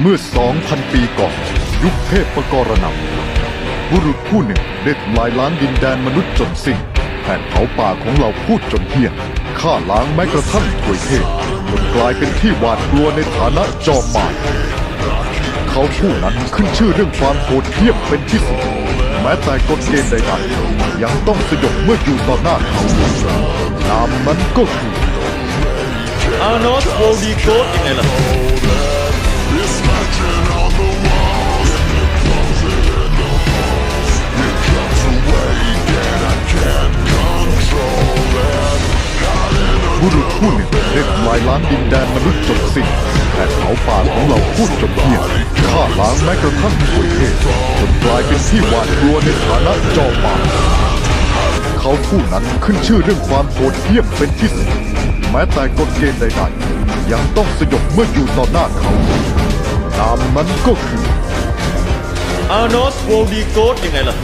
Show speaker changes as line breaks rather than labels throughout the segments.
เมื่อ 2,000 ปีก่อน ยุคเทพปกรณำบุรุษผู้หนึ่งได้ทำลายล้างดินแดนมนุษย์จนสิ้นแผนเผาป่าของเราพูดจนเหี้ยนฆ่าล้างแม้กระทั่งถวยเทพจนกลายเป็นที่หวาดกลัวในฐานะจอมมารเขาผู้นั้นขึ้นชื่อเรื่องความโหดเหี้ยมเป็นที่สุด แม้แต่กฎเกณฑ์ใดๆยังต้องสยบเมื่ออยู่ต่อหน้าเขานามนั้นก็คือ
อาร์โนสโวดีโกสยังไงล่ะ
ผู้หนึ่งได้ทำลายล้างดินแดนมนุษย์จนสิ้นแต่เผาป่าของเราพูดจนเหี้ยนฆ่าล้างแม้กระทั่งถวยเทพจนกลายเป็นที่หวาดกลัวในฐานะจอมมาเขาผู้นั้นขึ้นชื่อเรื่องความโหดเหี้ยมเป็นที่สุดแม้แต่กฎเกณฑ์ใดๆยังต้องสยบเมื่ออยู่ต่อหน้าเขานามนั้นก็คือ
อาร์โนสโวลดีโกสยังไงล่ะ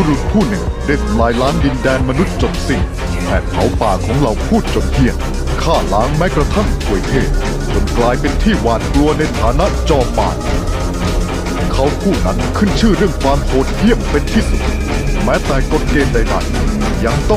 บุรุษผู้หนึ่งได้ทำลายล้างดินแดนมนุษย์จนสิ้นแผดเผาป่าของเราพูดจนเพี้ยนฆ่าล้างแม้กระทั่งถวยเทพจนกลายเป็นที่หวาดกลัวในฐานะจอมมาเขาผู้นั้นขึ้นชื่อเรื่องความโหดเหี้ยมเป็นที่สุด แม้แต่กฎเกณฑ์ใดๆยังต้อง